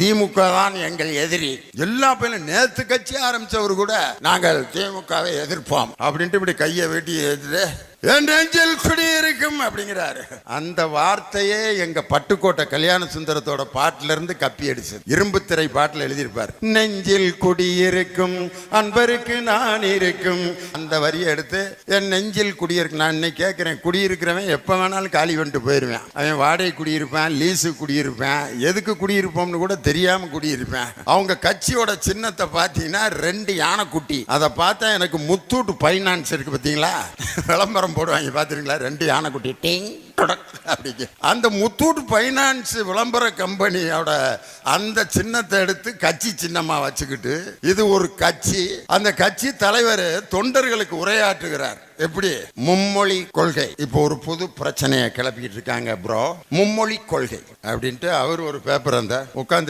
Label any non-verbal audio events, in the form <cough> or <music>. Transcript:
திமுக தான் எங்கள் எதிரி. எல்லா பேரும் நேத்து கட்சி ஆரம்பிச்சவர் கூட நாங்கள் திமுகவை எதிர்ப்போம். அப்படின்ட்டு இப்படி கையை வெட்டி எடுத்துட்டு என் நெஞ்சில் குடியிருக்கும் அப்படிங்கிறாரு. அந்த வார்த்தையே எங்க பட்டுக்கோட்டை கல்யாண சுந்தரத்தோட பாட்டுல இருந்து கப்பி அடிச்சு இரும்பு திரை பாட்டுல எழுதியிருப்பார். நெஞ்சில் குடியிருக்கும் அன்பருக்கு நான் இருக்கும். அந்த வரியை எடுத்து என் நெஞ்சில் குடியிருக்கு நான் இன்னைக்கு கேட்கிறேன் குடியிருக்கிறவன் எப்ப வேணாலும் காலி வந்துட்டு போயிருவேன். அவன் வாடகை குடியிருப்பேன் லீஸு குடியிருப்பேன் எதுக்கு குடியிருப்போம்னு கூட தெரியாம குடியிருப்பேன் அவங்க கட்சியோட சின்னத்தை பார்த்தீங்கன்னா ரெண்டு யானைக்குட்டி. அதை பார்த்தா எனக்கு முத்தூட்டு பைனான்ஸ் இருக்கு பார்த்தீங்களா? <laughs> விளம்பரம் போடுவாங்க பார்த்துருங்களா ரெண்டு யானைக்குட்டி டிங் அப்படிங்க. அந்த முத்தூட் ஃபைனான்ஸ் விளம்பர கம்பெனியோட அந்த சின்னத்தை எடுத்து கட்சி சின்னமா வச்சுக்கிட்டு இது ஒரு கட்சி. அந்த கட்சி தலைவர் தொண்டர்களுக்கு உரையாற்றுகிறார். எப்படி? மும்மொழி கொள்கை. இப்போ ஒரு புது பிரச்சனையை கிளப்பிக்கிட்டு இருக்காங்க ப்ரோ மும்மொழி கொள்கை. அப்படின்ட்டு அவர் ஒரு பேப்பர் அந்த உட்கார்ந்து